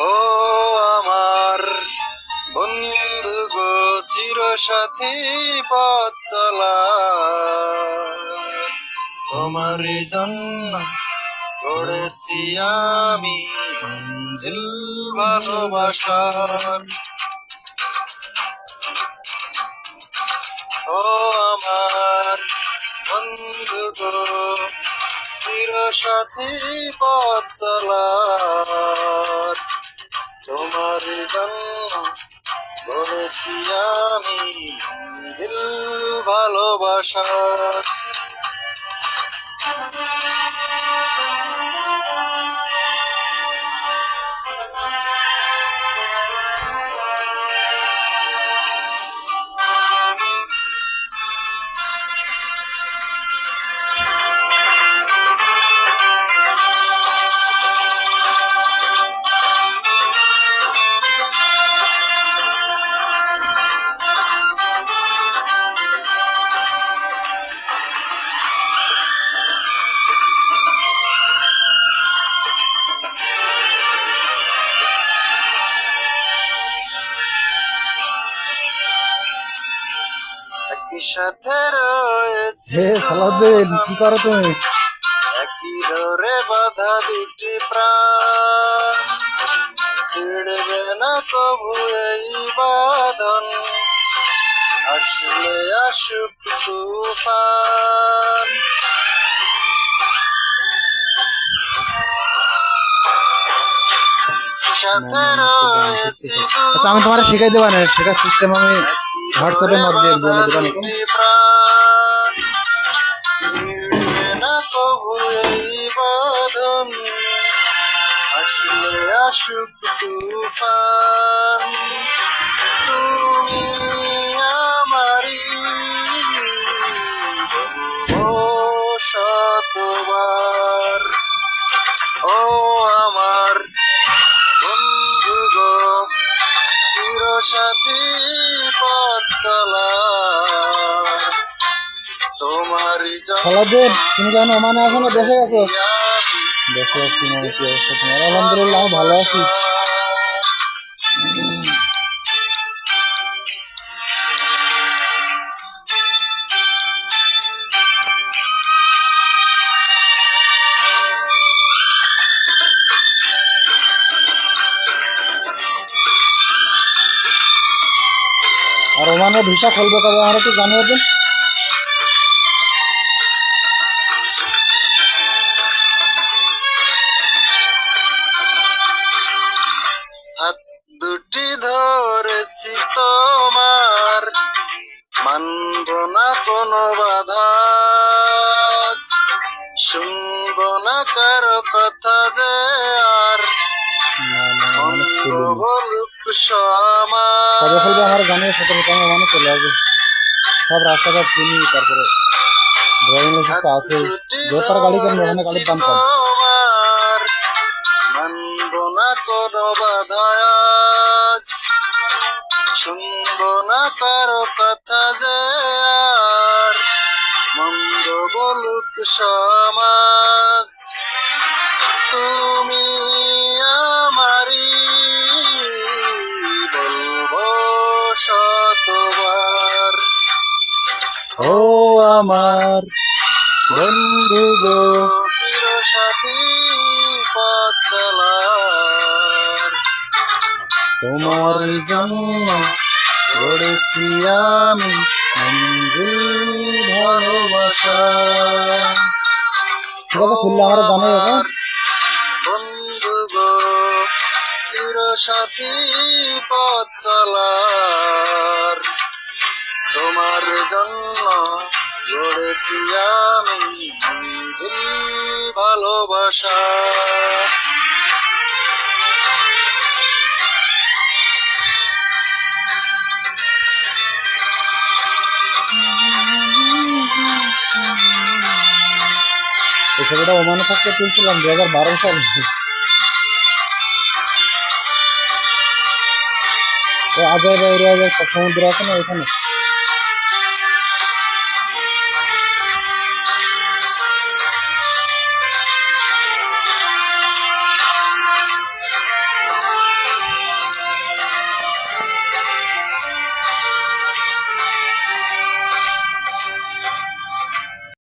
ও আমার বন্ধু গো চির সাথী পথ চলা। তোমার জন্য গড়েছি আমি মঞ্জিল ভালোবাসার ও আমার বন্ধু গো চির সাথী পথ চলার। তোমার জন্য বলেছি আমি ভালোবাসার। একই সাথে রয়েছে হে সালাউদ্দিন কি করো তুমি একই ডোরে বাধা দুটি প্রাণ ছিড়বে না কবু এই বাঁধন আসলে আসুক তুফান আচ্ছা আমি তোমার শিখাই দেবো না শেখার সিস্টেম আমি হোয়াটসঅ্যাপের মাধ্যমে বলে দেবেন। আসলে আসুক তুফান। সালাউদ্দিন তুমি কেন ওমানে এখনও দেখে আছো দেখে আসছি মানে কি অবস্থা তোমার? আলহামদুলিল্লাহ ভালো আছি। ওমানে ভিসা খুলবে কবে আমার একটু জানিয়ে দিন দুটি ধরেছি তোমার মানব না কোনো বাধা শুনব না কারও কথা যে আর মানে। বলুক কবে খুলবে আমার সাথে আমি ওমানে চলে আসব। সব রাস্তাঘাট চিনি, তারপরে ড্রাইভিং লাইসেন্স আছে। বেকার গাড়ি কেন ওখানে গাড়ির দাম কম। মানব না কারও কথা যে মন্দ বলুক সমাজ। ও আমার বন্ধু গো। তোমার জন্য গড়েছি আমি ভালোবাসা। খুললে আমার বন্ধু গো পথ চলার তোমার জন্য গড়েছি আমি মঞ্জিল ভালোবাসা। এই ছবিটা ওমানে থাকতে তুলছিলাম দু হাজার বারো সাল। আজহার সমুদ্র আছে না ওইখানে?